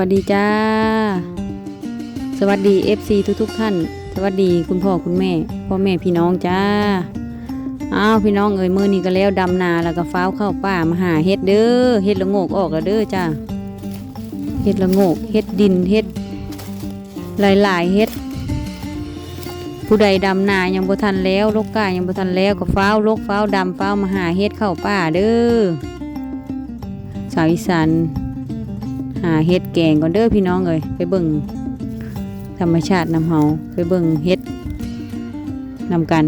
วัสดีจ้า สวัสดี FC ทุกทุกท่าน สวัสดีคุณพ่อคุณแม่ พ่อแม่พี่น้องจ้า อ้าวพี่น้องเอ่ยมือนี้ก็แล้วดำนาแล้วก็ฟ้าวเข้าป่ามาหาเฮ็ดเด้อเฮ็ดละโงกออกแล้วเด้อจ้าเฮ็ดละโงกเฮ็ดดินเฮ็ดหลายๆเฮ็ด ผู้ใดดำนายังบ่ทันแล้วลกกายังบ่ทันแล้วก็ฟ้าวลกฟ้าวดำฟ้าวมาหาเฮ็ดเข้าป่าเด้อสาวอีสาน หาเฮ็ดแกงก่อนเด้อพี่น้องเอ้ยไปเบิ่งธรรมชาตินำเฮาไปเบิ่งเฮ็ดนำกัน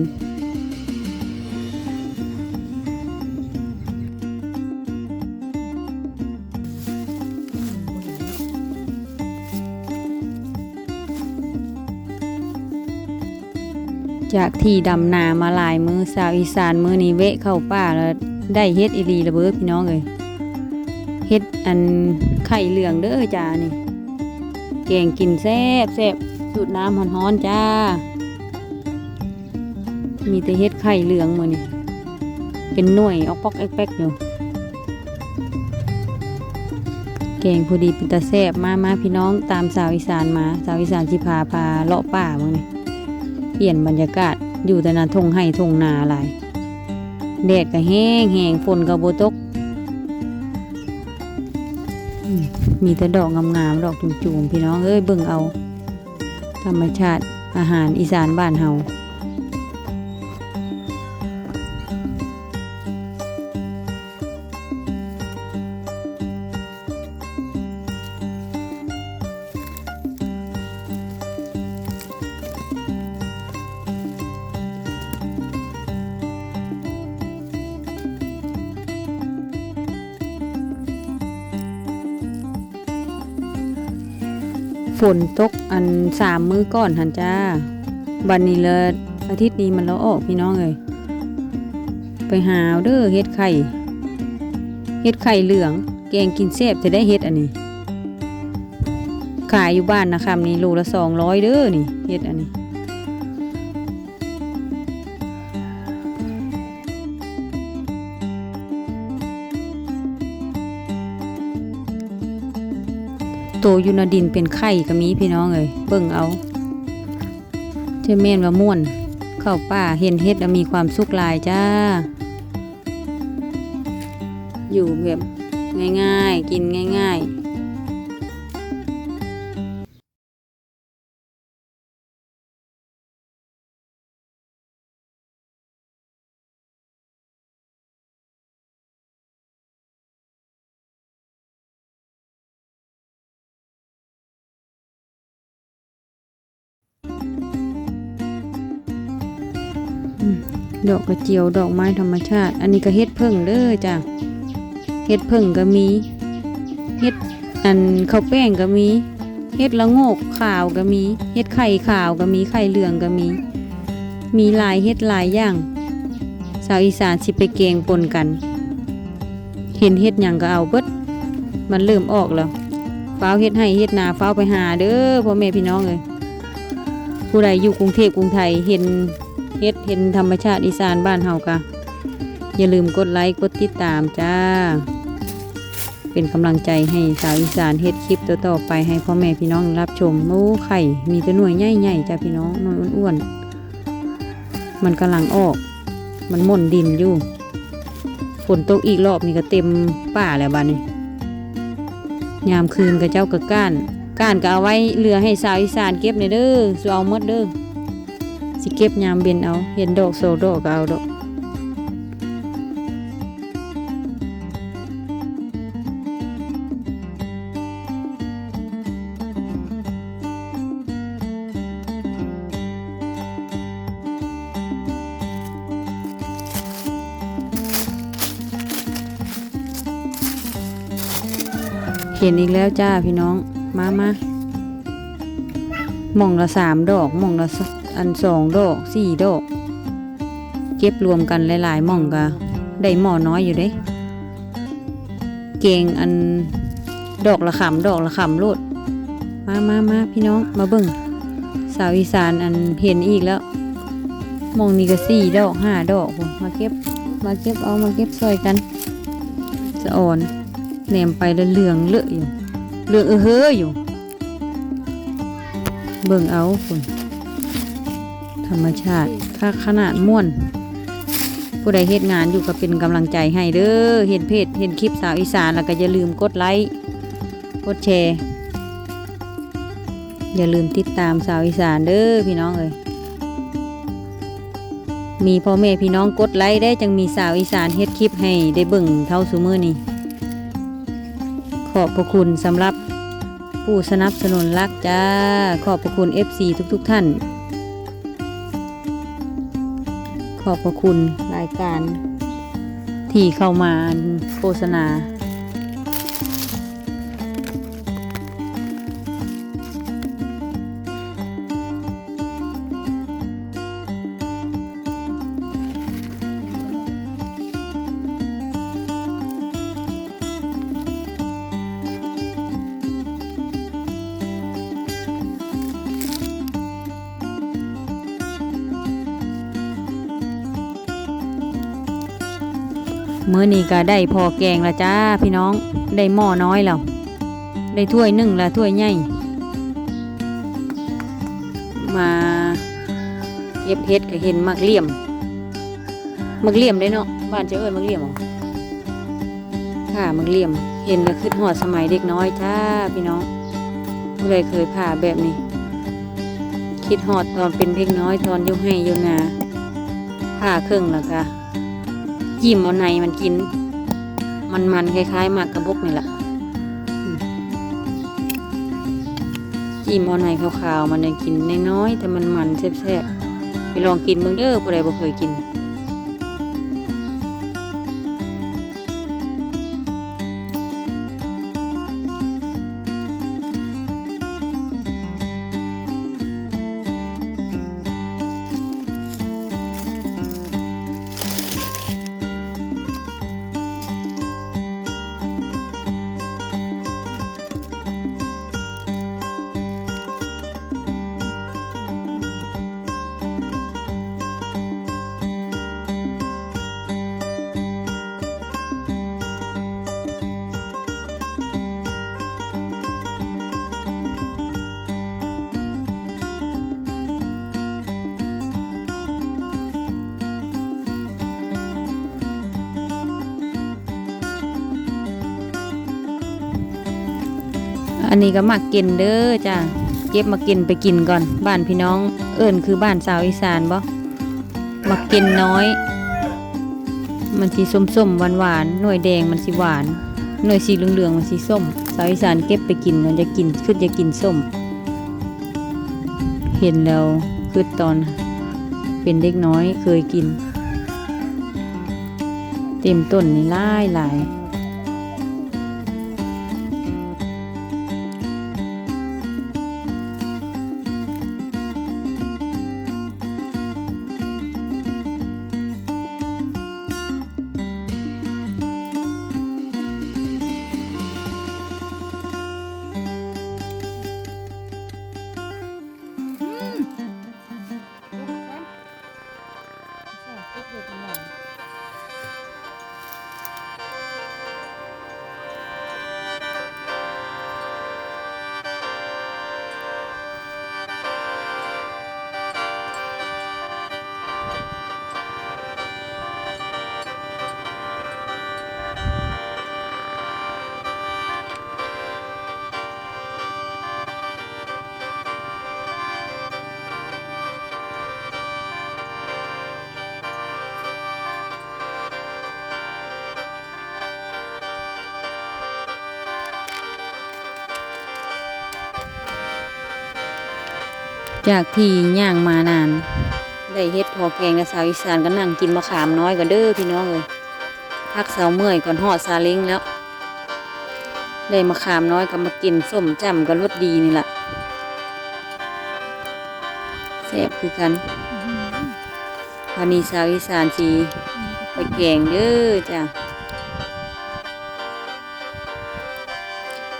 จากที่ดำนามาหลายมือสาวอีสานมือนี้เวะเข้าป่าแล้วได้เฮ็ดอีหลีระเบิดพี่น้องเอ้ยเฮ็ดอัน ข่เหลืองเด้อจ้านี่ แกงกินแซ่บแซ่บสูตรน้ำฮ้อนๆจ้า มีแต่เฮ็ดไข่เหลืองมือนี่เป็นหน่วยออกปอกแอกๆอยู่แกงพอดีเป็นตาแซ่บมามาพี่น้องตามสาวอีสานมา สาวอีสานสิพาพาเลาะป่ามื้อนี่เปลี่ยนบรรยากาศอยู่แต่นาทงไห้ทงนาหลายแดดก็แห้งแห้งฝนก็บ่ตก มีแต่ดอกงามๆดอกจุ่มๆพี่น้องเอ้ยเบิ่งเอา ธรรมชาติอาหารอีสานบ้านเฮา ฝนตกอันสามมื้อก่อนหันจ้า บันนี้เลยอาทิตย์นี้มันแล้วออกพี่น้องเลยไปหาเด้อเฮ็ดไข่ เฮ็ดไข่เหลือง แกงกินแซ่บจะได้เฮ็ดอันนี้ ขายอยู่บ้านนะคำนี่โลละสองร้อยเด้อนี่เฮ็ดอันนี้ โตอยู่ในดินเป็นไข่ก็มีพี่น้องเอ้ยเบิ่งเอาเจะแม่นว่าม่วน เข้าป่าเห็นเฮ็ดแล้วมีความสุขลายจ้า อยู่แบบง่ายๆ กินง่าย ๆ ดอกกระเจียวดอกไม้ธรรมชาติ อันนี้ก็เฮ็ดเพิ่งเด้อจ้ะเฮ็ดเพิ่งก็มีเฮ็ดอันข้าวแป้งก็มีเฮ็ดละโงกขาวก็มีเฮ็ดไข่ขาวก็มีไข่เหลืองก็มี มีหลายเฮ็ดหลายอย่างสาวอีสานสิไปแกงปนกัน เห็นเฮ็ดหยังก็เอาเบิดมันเริ่มออกแล้วฟ้าเฮ็ดให้เฮ็ดนาฟ้าไปหาเด้อพ่อแม่พี่น้องเลยผู้ใดอยู่กรุงเทพกรุงไทยเห็น เฮ็ดเห็นธรรมชาติอีสานบ้านเฮากะอย่าลืมกดไลค์กดติดตามจ้า เป็นกำลังใจให้สาวอีสานเฮ็ดคลิปต่อๆไปให้พ่อแม่พี่น้องรับชมโอ้ไข่ มีแต่หน่วยใหญ่ๆจ้าพี่น้องหน่วยอ้วนๆมันกำลังออก มันหม่นดินอยู่ฝนตกอีกรอบนี่ก็เต็มป่าแล้วบ้านนี้ยามคืนกับเจ้ากับก้าน ก้านก็เอาไว้เหลือให้สาวอีสานเก็บในเด้อสเอาหมดเด้อ สิเก็บยามเบียนเอาเห็นดอกโซดอกเอาดอกเห็นอีกแล้วจ้าพี่น้อง มามาหม่องละสามดอกหม่องละ อันสองดอกสี่ดอก เก็บรวมกันหลายๆหม่องก็ได้หม้อน้อยอยู่เด้ เก่งอันดอกละขำดอกละขำโลดมามามาพี่น้องมาเบิ่งสาวอีสานอันเห็นอีกแล้วมองนี้ก็สี่ดอกห้าดอกมาเก็บมาเก็บเอามาเก็บซอยกัน จะอ่อนแหนมไปแล้วเหลืองเลอะอยู่เหลืองเออเฮ้ออยู่ เบิ่งเอาคุณ ธรรมชาติค่าขนาดม่วน ผู้ใดเฮ็ดงานอยู่ก็เป็นกำลังใจให้เด้อเห็นเพจเห็นคลิปสาวอีสานแล้วก็อย่าลืมกดไลค์กดแชร์อย่าลืมติดตามสาวอีสานเด้อพี่น้องเอ้ยมีพ่อแม่พี่น้องกดไลค์ได้จังมีสาวอีสานเฮ็ดคลิปให้ได้เบิ่งเท่าซูมือนี้ขอบพระคุณสำหรับผู้สนับสนุนรักจ้า ขอบพระคุณ FC ทุกๆทท่าน ขอบพระคุณรายการที่เข้ามาโฆษณา มื้อนี้ก็ได้พอแกงละจ้าพี่น้องได้หม้อน้อยแล้วได้ถ้วยหนึ่งละถ้วยใหญ่มาเก็บเฮ็ดก็เห็นมักเลี่ยมมักเลี่ยมได้เนาะบ้านเจ้าเอ้ยมักเลี่ยมหรอค่ะมักเลี่ยมเห็นแล้วคิดหอดสมัยเด็กน้อยจ้าพี่น้องผู้ใดเคยผ่าแบบนี้ คิดหอดตอนเป็นเด็กน้อยตอนยุ่งให้ยุ่งนาผ่าครึ่งแล้วค่ะ จิ้มเอาในมันกิน มันมันๆคล้ายๆหมากกระบกนี่แหละจิ้มเอาในขาวๆมันยังกินน้อยๆแต่มันมันแซ่บๆไปลองกินเบิ่งเด้อผู้ใดบ่เคยกิน อันนี้ก็มักกินเด้อจ้าเก็บมากินไปกินก่อน บ้านพี่น้อง เอิ้นคือบ้านสาวอีสานบ่มักกินน้อย มันสีส้มๆหวานๆหน่วยแดงมันสีหวาน หน่วยสีเหลืองๆมันสีส้ม สาวอีสานเก็บไปกินมันจะกินขึ้นจะกินส้ม เห็นแล้วคือตอนเป็นเด็กน้อยเคยกิน เต็มต้นนี่หลายหลาย จากที่ย่างมานาน ได้เฮ็ดพอแกงและสาวอีสานก็นั่งกินมะขามน้อยก็เด้อพี่น้องเอ้ยพักเสาเมื่อยก่อนหอดซาเล้งแล้ว ได้มะขามน้อยก็มากินส้มจำก็รสดีนี่แหละแซ่บคือกันวันนี้สาวอีสานสีไปแกงเด้อจ้ะ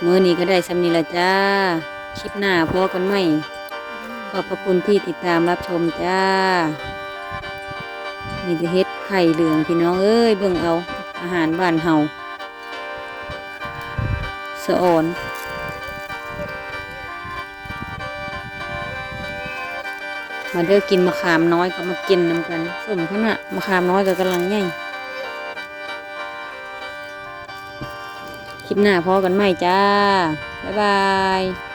มื้อนี้ก็ได้สำนีละจ้า คลิปหน้าพอกันไหม ขอบพระคุณที่ติดตามรับชมจ้า นี่จะเฮ็ดไข่เหลืองพี่น้องเอ้ยเบิ่งเอาอาหารบ้านเฮาสะออนมาเด้อกินมะขามน้อยก็มากินนำกันสมขนาดมะขามน้อยก็กำลังใหญ่คลิปหน้าพอกันใหม่จ้า บ๊ายบาย